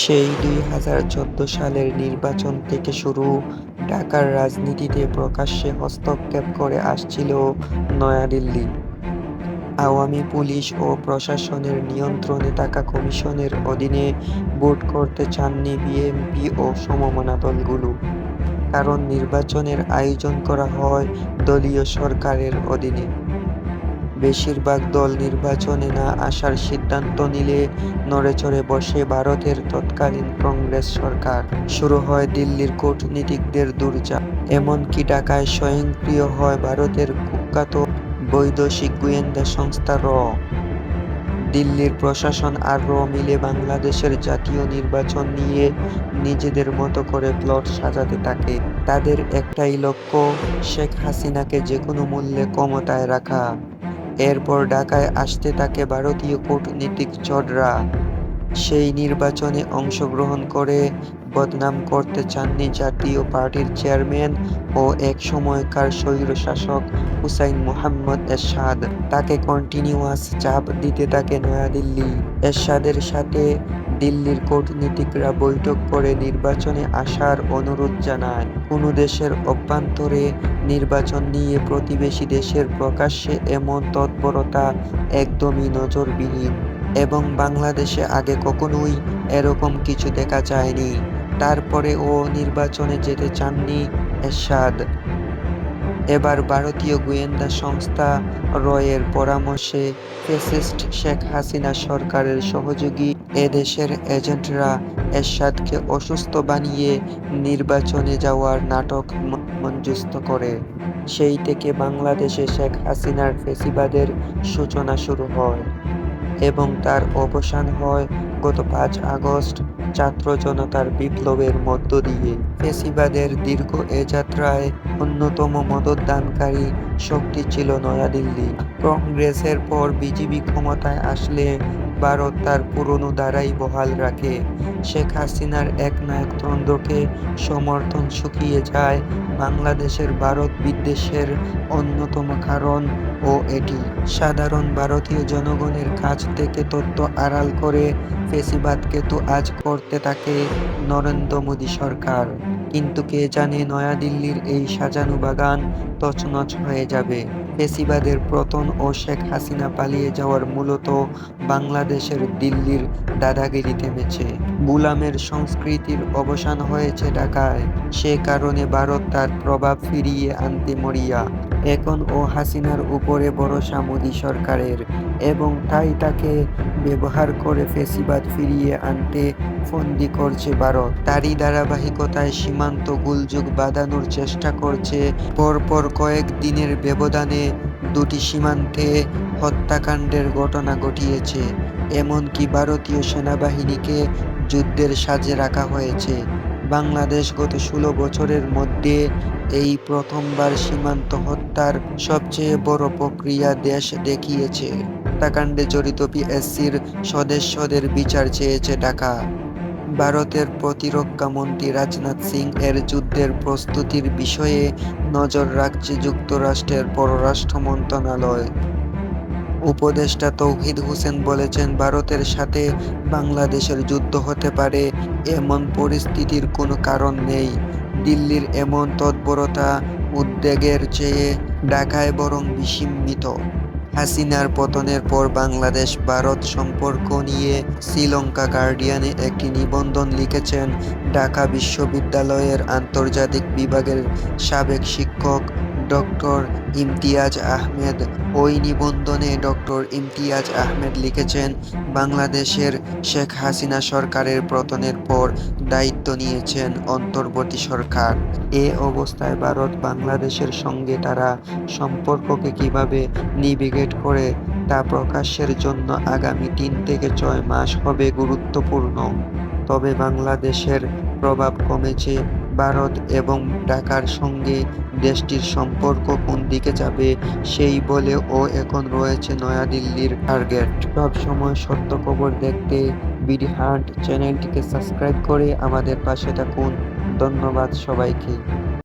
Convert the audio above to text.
সেই দুই হাজার চোদ্দ সালের নির্বাচন থেকে শুরু ঢাকার রাজনীতিতে প্রকাশ্যে হস্তক্ষেপ করে আসছিল নয়াদিল্লি। আওয়ামী পুলিশ ও প্রশাসনের নিয়ন্ত্রণে থাকা কমিশনের অধীনে ভোট করতে চাননি বিএনপি ও সমমনা দলগুলো। কারণ নির্বাচনের আয়োজন করা হয় দলীয় সরকারের অধীনে। বেশিরভাগ দল নির্বাচনে না আসার সিদ্ধান্ত নিলে নড়েচড়ে বসে ভারতের তৎকালীন কংগ্রেস সরকার। শুরু হয় দিল্লির কূটনীতিকদের দুর্যাগ এমনকি ঢাকায় স্বয়ংক্রিয় হয় ভারতের কুখ্যাত বৈদেশিক গোয়েন্দা সংস্থা র। দিল্লির প্রশাসন আর র মিলে বাংলাদেশের জাতীয় নির্বাচন নিয়ে নিজেদের মতো করে প্লট সাজাতে থাকে। তাদের একটাই লক্ষ্য, শেখ হাসিনাকে যে কোনো মূল্যে ক্ষমতায় রাখা। এরপর ঢাকায় আসতে থাকে ভারতীয় কূটনীতিক চড়রা সেই নির্বাচনে অংশগ্রহণ করে বদনাম করতে চাননি জাতীয় পার্টির চেয়ারম্যান ও এক সময়কার স্বৈরশাসক হুসাইন মোহাম্মদ এরশাদ। তাকে কন্টিনিউয়াস চাপ দিতে থাকে নয়াদিল্লি। এরশাদের সাথে দিল্লির কূটনীতিকরা বৈঠক করে নির্বাচনে আসার অনুরোধ জানায় কোনো দেশের অভ্যন্তরে নির্বাচন নিয়ে প্রতিবেশী দেশের প্রকাশ্যে এমন তৎপরতা একদমই নজরবিহীন এবং বাংলাদেশে আগে কখনোই এরকম কিছু দেখা যায়নি। তারপরে ও নির্বাচনে যেতে চাননি এরশাদ। এবার ভারতীয় গোয়েন্দা সংস্থা রয়ের পরামর্শে ফেসিস্ট শেখ হাসিনা সরকারের সহযোগী এদেশের এজেন্টরা এরশাদকে অসুস্থ বানিয়ে নির্বাচনে যাওয়ার নাটক মঞ্চস্থ করে। সেই থেকে বাংলাদেশে শেখ হাসিনার ফেসিবাদের সূচনা শুরু হয় এবং তার অবসান হয় গত পাঁচ আগস্ট ছাত্র জনতার বিপ্লবের মধ্য দিয়ে ফেসিবাদের দীর্ঘ এ যাত্রায় অন্যতম মদতদানকারী শক্তি ছিল নয়াদিল্লি। কংগ্রেসের পর বিজেপি ক্ষমতায় আসলে ভারত তার পুরনো দ্বারাই বহাল রাখে। শেখ হাসিনার এক নায়ক নায়কতন্ত্রকে সমর্থন শুকিয়ে যায় বাংলাদেশের ভারত বিদ্বেষের অন্যতম কারণ ও এটি সাধারণ ভারতীয় জনগণের কাছ থেকে তথ্য আড়াল করে ফেসিবাদকে তো আজ করতে থাকে নরেন্দ্র মোদী সরকার। কিন্তু কে জানে নয়াদিল্লির এই সাজানো বাগান তছনছ হয়ে যাবে। ফেসিবাদের পতন ও শেখ হাসিনা পালিয়ে যাওয়ার মূলত বাংলাদেশের দিল্লির দাদাগিরি থেমেছে। গুলামের সংস্কৃতির অবসান হয়েছে ঢাকায়। সে কারণে ভারত তার প্রভাব ফিরিয়ে আনতে মরিয়া, এখন ও হাসিনার উপরে ভরসা মোদী সরকারের এবং তাই তাকে ব্যবহার করে ফেসিবাদ ফিরিয়ে আনতে ফন্দি করছে ভারত। তারই ধারাবাহিকতায় সীমান্ত গোলযোগ বাঁধানোর চেষ্টা করছে, পরপর কয়েক দিনের ব্যবধানে দুটি সীমান্তে হত্যাকাণ্ডের ঘটনা ঘটিয়েছে। এমনকি ভারতীয় সেনাবাহিনীকে যুদ্ধের সাজে রাখা হয়েছে। বাংলাদেশ গত ষোলো বছরের মধ্যে এই প্রথমবার সীমান্ত হত্যার সবচেয়ে বড় প্রক্রিয়া দেশ দেখিয়েছে। হত্যাকাণ্ডে জড়িত পিএসসির সদস্যদের বিচার চেয়েছে ঢাকা। ভারতের প্রতিরক্ষা মন্ত্রী রাজনাথ সিং এর যুদ্ধের প্রস্তুতির বিষয়ে নজর রাখছে যুক্তরাষ্ট্রের পররাষ্ট্র মন্ত্রণালয়। উপদেষ্টা তৌহিদ হোসেন বলেছেন, ভারতের সাথে বাংলাদেশের যুদ্ধ হতে পারে, এমন পরিস্থিতির কোনো কারণ নেই। দিল্লির এমন তৎপরতা উদ্বেগের চেয়ে ঢাকায় বরং বিস্মিত। হাসিনার পতনের পর বাংলাদেশ, ভারত সম্পর্ক নিয়ে শ্রীলঙ্কা গার্ডিয়ানে একটি নিবন্ধন লিখেছেন ঢাকা বিশ্ববিদ্যালয়ের আন্তর্জাতিক বিভাগের সাবেক শিক্ষক ডক্টর ইমতিয়াজ আহমেদ। ওই নিবন্ধনে ডক্টর ইমতিয়াজ আহমেদ লিখেছেন, বাংলাদেশের শেখ হাসিনা সরকারের পতনের পর দায়িত্ব নিয়েছেন অন্তর্বর্তী সরকার। এ অবস্থায় ভারত বাংলাদেশের সঙ্গে তারা সম্পর্ককে কীভাবে নিভিগেট করে তা প্রকাশের জন্য আগামী তিন থেকে ছয় মাস হবে গুরুত্বপূর্ণ। তবে বাংলাদেশের প্রভাব কমেছে ভারত এবং ঢাকার সঙ্গে দেশটির সম্পর্ক কোন দিকে যাবে, সেই বলে ও এখন রয়েছে নয়াদিল্লির টার্গেট সবসময় সত্য খবর দেখতে বিডি হান্ট চ্যানেলটিকে সাবস্ক্রাইব করে আমাদের পাশে থাকুন। ধন্যবাদ সবাইকে।